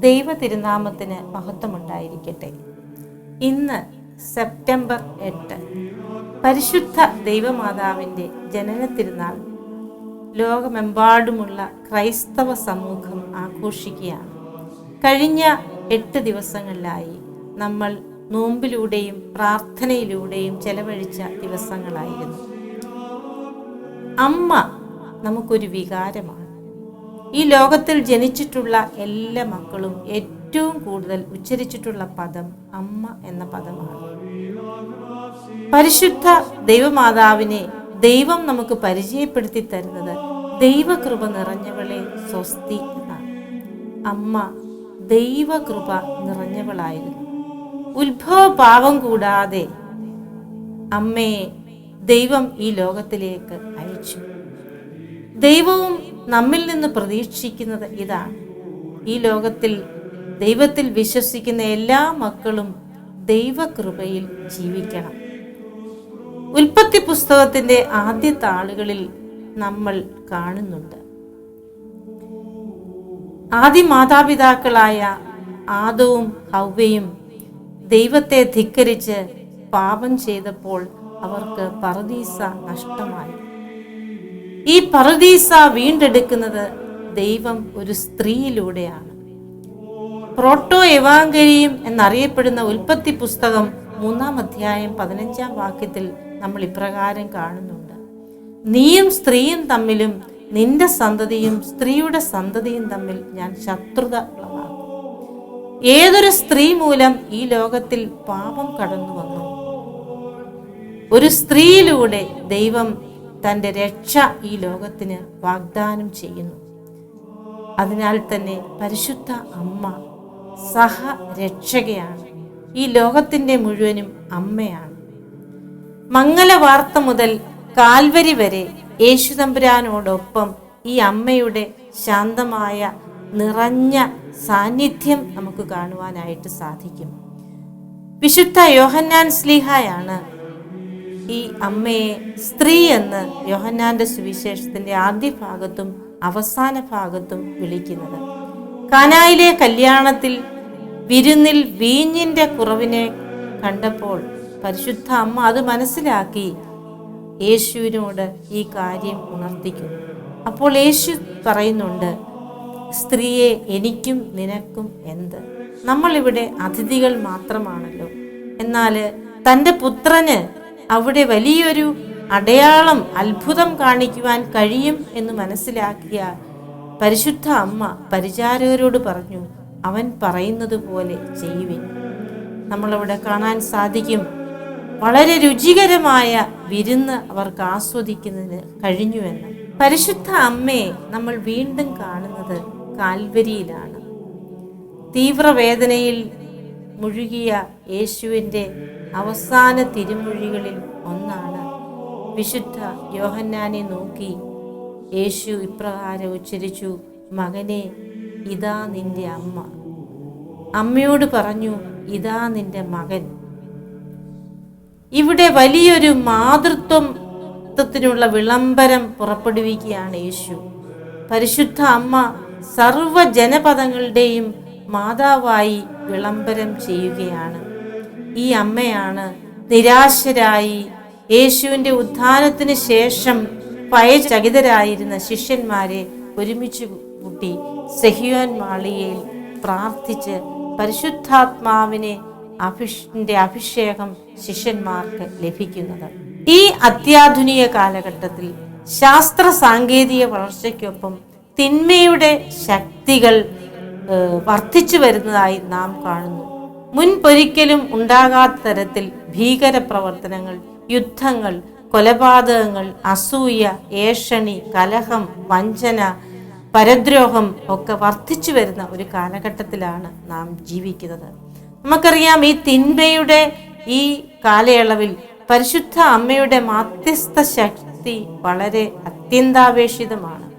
ദൈവ തിരുനാമത്തിന് മഹത്വമുണ്ടായിരിക്കട്ടെ. ഇന്ന് സെപ്റ്റംബർ എട്ട്. പരിശുദ്ധ ദൈവമാതാവിന്റെ ജനന തിരുനാൾ ലോകമെമ്പാടുമുള്ള ക്രൈസ്തവ സമൂഹം ആഘോഷിക്കുകയാണ്. കഴിഞ്ഞ എട്ട് ദിവസങ്ങളിലായി നമ്മൾ നോമ്പിലൂടെയും പ്രാർത്ഥനയിലൂടെയും ചെലവഴിച്ച ദിവസങ്ങളായിരുന്നു. അമ്മ നമുക്കൊരു വികാരമാണ്. ഈ ലോകത്തിൽ ജനിച്ചിട്ടുള്ള എല്ലാ മക്കളും ഏറ്റവും കൂടുതൽ ഉച്ചരിച്ചിട്ടുള്ള പദം അമ്മ എന്ന പദമാണ്. പരിശുദ്ധ ദൈവമാതാവിനെ ദൈവം നമുക്ക് പരിചയപ്പെടുത്തി തരുന്നത് ദൈവകൃപ നിറഞ്ഞവളെ സ്വസ്തി എന്നാണ്. അമ്മ ദൈവകൃപ നിറഞ്ഞവളായിരുന്നു. ഉത്ഭവ പാവം കൂടാതെ അമ്മയെ ദൈവം ഈ ലോകത്തിലേക്ക് അയച്ചു. ദൈവവും നമ്മിൽ നിന്ന് പ്രതീക്ഷിക്കുന്നത് ഇതാണ്. ഈ ലോകത്തിൽ ദൈവത്തിൽ വിശ്വസിക്കുന്ന എല്ലാ മക്കളും ദൈവകൃപയിൽ ജീവിക്കണം. ഉൽപ്പത്തി പുസ്തകത്തിന്റെ ആദ്യ താളുകളിൽ നമ്മൾ കാണുന്നുണ്ട്. ആദ്യ മാതാപിതാക്കളായ ആദവും ഹൗവയും ദൈവത്തെ ധിക്കരിച്ച് പാപം ചെയ്തപ്പോൾ അവർക്ക് പറദീസ നഷ്ടമായി. ഈ പറദീസ വീണ്ടെടുക്കുന്നത് ദൈവം ഒരു സ്ത്രീയിലൂടെയാണ്. പ്രോട്ടോ എവാങ്കരിയും എന്നറിയപ്പെടുന്ന ഉൽപ്പത്തി പുസ്തകം മൂന്നാം അധ്യായം പതിനഞ്ചാം വാക്യത്തിൽ നമ്മൾ ഇപ്രകാരം കാണുന്നുണ്ട്. നീയും സ്ത്രീയും തമ്മിലും നിന്റെ സന്തതിയും സ്ത്രീയുടെ സന്തതിയും തമ്മിൽ ഞാൻ ശത്രുത ഏതൊരു സ്ത്രീ മൂലം ഈ ലോകത്തിൽ പാപം കടന്നു വന്നു ഒരു സ്ത്രീയിലൂടെ ദൈവം തന്റെ രക്ഷ ഈ ലോകത്തിന് വാഗ്ദാനം ചെയ്യുന്നു. അതിനാൽ തന്നെ പരിശുദ്ധ അമ്മ സഹ രക്ഷകയാണ് ഈ ലോകത്തിന്റെ മുഴുവനും അമ്മയാണ്. മംഗലവാർത്ത മുതൽ കാൽവരി വരെ യേശുതമ്പുരാനോടൊപ്പം ഈ അമ്മയുടെ ശാന്തമായ നിറഞ്ഞ സാന്നിധ്യം നമുക്ക് കാണുവാനായിട്ട് സാധിക്കും. വിശുദ്ധ യോഹന്നാൻ സ്ലീഹായാണ് ഈ അമ്മയെ സ്ത്രീ എന്ന് യോഹന്നാന്റെ സുവിശേഷത്തിന്റെ ആദ്യ ഭാഗത്തും അവസാന ഭാഗത്തും വിളിക്കുന്നത്. കാനായിലെ കല്യാണത്തിൽ വിരുന്നിൽ വീഞ്ഞിന്റെ കുറവിനെ കണ്ടപ്പോൾ പരിശുദ്ധ അമ്മ അത് മനസ്സിലാക്കി. യേശുവിനോട് ഈ കാര്യം ഉണർത്തിക്കുന്നു. അപ്പോൾ യേശു പറയുന്നുണ്ട് സ്ത്രീയെ എനിക്കും നിനക്കും എന്ത്? നമ്മളിവിടെ അതിഥികൾ മാത്രമാണല്ലോ. എന്നാൽ തന്റെ പുത്രന് അവിടെ വലിയൊരു അടയാളം അത്ഭുതം കാണിക്കുവാൻ കഴിയും എന്ന് മനസ്സിലാക്കിയ പരിശുദ്ധ അമ്മ പരിചാരകരോട് പറഞ്ഞു അവൻ പറയുന്നത് പോലെ ചെയ്യുവിൻ. നമ്മളവിടെ കാണാൻ സാധിക്കും. വളരെ രുചികരമായ വിരുന്ന് അവർക്ക് ആസ്വദിക്കുന്നതിന് കഴിഞ്ഞുവെന്ന്. പരിശുദ്ധ അമ്മയെ നമ്മൾ വീണ്ടും കാണുന്നത് കാൽവരിയിലാണ്. തീവ്രവേദനയിൽ മുഴുകിയ യേശുവിന്റെ അവസാന തിരുമൊഴികളിൽ ഒന്നാണ്. വിശുദ്ധ യോഹന്നാനെ നോക്കി യേശു ഇപ്രകാരം ഉച്ചരിച്ചു മകനെ ഇതാ നിന്റെ അമ്മ. അമ്മയോട് പറഞ്ഞു ഇതാ നിന്റെ മകൻ. ഇവിടെ വലിയൊരു മാതൃത്വത്തിനുള്ള വിളംബരം പുറപ്പെടുവിക്കുകയാണ് യേശു. പരിശുദ്ധ അമ്മ സർവ ജനപദങ്ങളുടെയും മാതാവായി വിളംബരം ചെയ്യുകയാണ്. ഈ അമ്മയാണ് നിരാശരായി യേശുവിന്റെ ഉത്ഥാനത്തിന് ശേഷം ഭയചകിതരായിരുന്ന ശിഷ്യന്മാരെ ഒരുമിച്ച് കൂട്ടി സെഹിയോൻ മാളിയയിൽ പ്രാർത്ഥിച്ച് പരിശുദ്ധാത്മാവിനെ അഭിഷിന്റെ അഭിഷേകം ശിഷ്യന്മാർക്ക് ലഭിക്കുന്നത്. ഈ അത്യാധുനിക കാലഘട്ടത്തിൽ ശാസ്ത്ര സാങ്കേതിക വളർച്ചയ്ക്കൊപ്പം തിന്മയുടെ ശക്തികൾ വർദ്ധിച്ചു വരുന്നതായി നാം കാണുന്നു. മുൻപൊരിക്കലും ഉണ്ടാകാത്ത തരത്തിൽ ഭീകര പ്രവർത്തനങ്ങൾ യുദ്ധങ്ങൾ കൊലപാതകങ്ങൾ അസൂയ ഏഷണി കലഹം വഞ്ചന പരദ്രോഹം ഒക്കെ വർദ്ധിച്ചു വരുന്ന ഒരു കാലഘട്ടത്തിലാണ് നാം ജീവിക്കുന്നത്. നമുക്കറിയാം ഈ തിന്മയുടെ ഈ കാലയളവിൽ പരിശുദ്ധ അമ്മയുടെ മാധ്യസ്ഥ ശക്തി വളരെ അത്യന്താപേക്ഷിതമാണ്.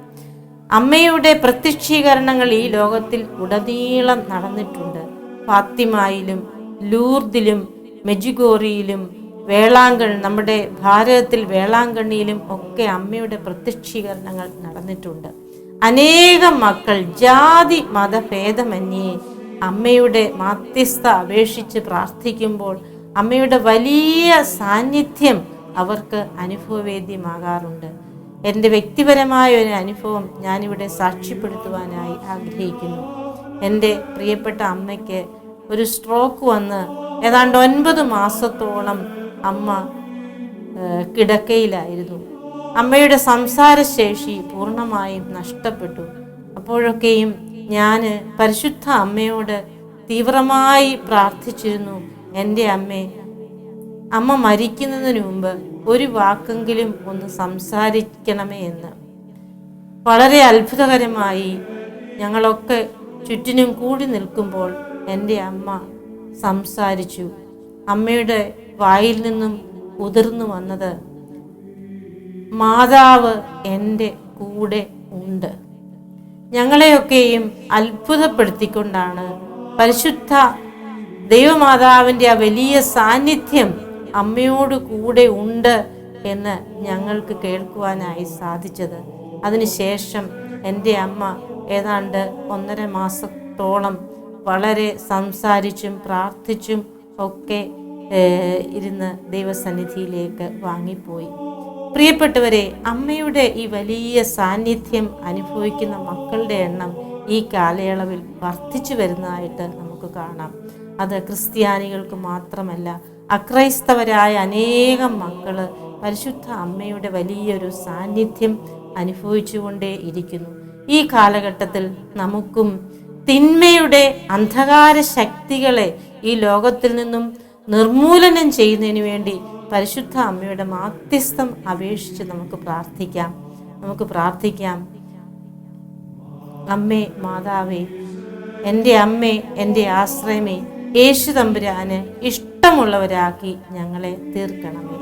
അമ്മയുടെ പ്രത്യക്ഷീകരണങ്ങൾ ഈ ലോകത്തിൽ ഉടനീളം നടന്നിട്ടുണ്ട്. ഫാത്തിമായിലും ലൂർദിലും മെജുഗോറിയിലും വേളാങ്കൺ നമ്മുടെ ഭാരതത്തിൽ വേളാങ്കണ്ണിയിലും ഒക്കെ അമ്മയുടെ പ്രത്യക്ഷീകരണങ്ങൾ നടന്നിട്ടുണ്ട്. അനേകം മക്കൾ ജാതി മതഭേദമന്യേ അമ്മയുടെ മാധ്യസ്ഥ അപേക്ഷിച്ച് പ്രാർത്ഥിക്കുമ്പോൾ അമ്മയുടെ വലിയ സാന്നിധ്യം അവർക്ക് അനുഭവവേദ്യമാകാറുണ്ട്. എന്റെ വ്യക്തിപരമായ ഒരു അനുഭവം ഞാനിവിടെ സാക്ഷ്യപ്പെടുത്തുവാനായി ആഗ്രഹിക്കുന്നു. എന്റെ പ്രിയപ്പെട്ട അമ്മയ്ക്ക് ഒരു സ്ട്രോക്ക് വന്ന് ഏതാണ്ട് ഒൻപത് മാസത്തോളം അമ്മ കിടക്കയിലായിരുന്നു. അമ്മയുടെ സംസാരശേഷി പൂർണമായും നഷ്ടപ്പെട്ടു. അപ്പോഴൊക്കെയും ഞാൻ പരിശുദ്ധ അമ്മയോട് തീവ്രമായി പ്രാർത്ഥിച്ചിരുന്നു. എന്റെ അമ്മ അമ്മ മരിക്കുന്നതിന് മുമ്പ് ഒരു വാക്കെങ്കിലും ഒന്ന് സംസാരിക്കണമേ എന്ന്. വളരെ അത്ഭുതകരമായി ഞങ്ങളൊക്കെ ചുറ്റിനും കൂടി നിൽക്കുമ്പോൾ എന്റെ അമ്മ സംസാരിച്ചു. അമ്മയുടെ വായിൽ നിന്നും ഉതിർന്നു വന്നത് മാതാവ് എന്റെ കൂടെ ഉണ്ട്. ഞങ്ങളെയൊക്കെയും അത്ഭുതപ്പെടുത്തിക്കൊണ്ടാണ് പരിശുദ്ധ ദൈവമാതാവിന്റെ ആ വലിയ സാന്നിധ്യം അമ്മയോട് കൂടെ ഉണ്ട് എന്ന് ഞങ്ങൾക്ക് കേൾക്കുവാനായി സാധിച്ചത്. അതിനുശേഷം എന്റെ അമ്മ ഏതാണ്ട് ഒന്നര മാസത്തോളം വളരെ സംസാരിച്ചും പ്രാർത്ഥിച്ചും ഒക്കെ ഇരുന്ന് ദൈവസന്നിധിയിലേക്ക് വാങ്ങിപ്പോയി. പ്രിയപ്പെട്ടവരെ അമ്മയുടെ ഈ വലിയ സാന്നിധ്യം അനുഭവിക്കുന്ന മക്കളുടെ എണ്ണം ഈ കാലയളവിൽ വർദ്ധിച്ചു വരുന്നതായിട്ട് നമുക്ക് കാണാം. അത് ക്രിസ്ത്യാനികൾക്ക് മാത്രമല്ല അക്രൈസ്തവരായ അനേകം മക്കൾ പരിശുദ്ധ അമ്മയുടെ വലിയൊരു സാന്നിധ്യം അനുഭവിച്ചുകൊണ്ടേ ഇരിക്കുന്നു. ഈ കാലഘട്ടത്തിൽ നമുക്കും തിന്മയുടെ അന്ധകാര ശക്തികളെ ഈ ലോകത്തിൽ നിന്നും നിർമൂലനം ചെയ്യുന്നതിന് വേണ്ടി പരിശുദ്ധ അമ്മയുടെ മാധ്യസ്ഥം അപേക്ഷിച്ച് നമുക്ക് പ്രാർത്ഥിക്കാം. നമുക്ക് പ്രാർത്ഥിക്കാം. അമ്മേ മാതാവേ എന്റെ അമ്മേ എന്റെ ആശ്രയമേ യേശു തമ്പുരാന് ഇഷ്ടമുള്ളവരാക്കി ഞങ്ങളെ തീർക്കണമേ.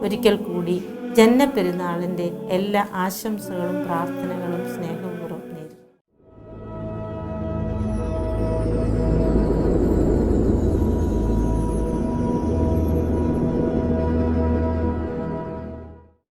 ഒരിക്കൽ കൂടി ജന്മപെരുന്നാളിന്റെ എല്ലാ ആശംസകളും പ്രാർത്ഥനകളും സ്നേഹവും